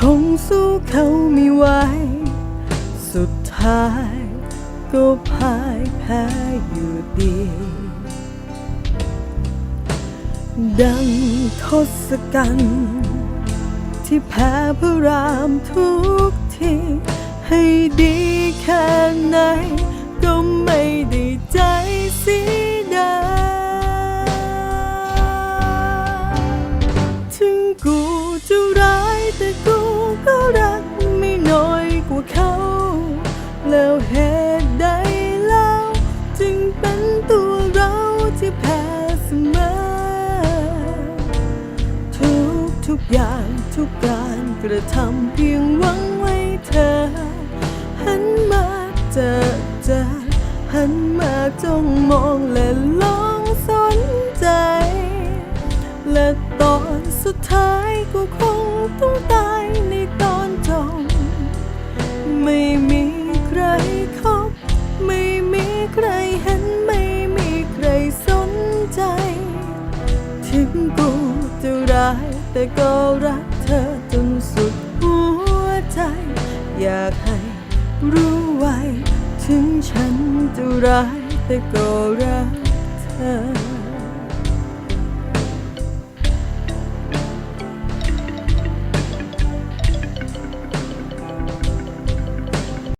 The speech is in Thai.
คงสู้เขาไม่ไหว สุดท้ายก็พ่ายแพ้อยู่ดี ดังทศกัณฐ์ที่แพ้พระรามทุกทีให้ดีแค่ไหนก็ไม่ ก็รักไม่น้อยกว่าเขา แล้วเหตุใดเล่าจึงเป็นตัวเราที่แพ้เสมอ ทุกทุกอย่างทุกการกระทำเพียงหวังไว้เธอ หันมาเจอเจอหันมาจ้องมองและลองสนใจ และตอนสุดท้ายก็คง ถึงกูจะร้ายแต่ก็รักเธอจนสุดหัวใจ อยากให้รู้ไว้ ถึงฉันจะร้ายแต่ก็รักเธอ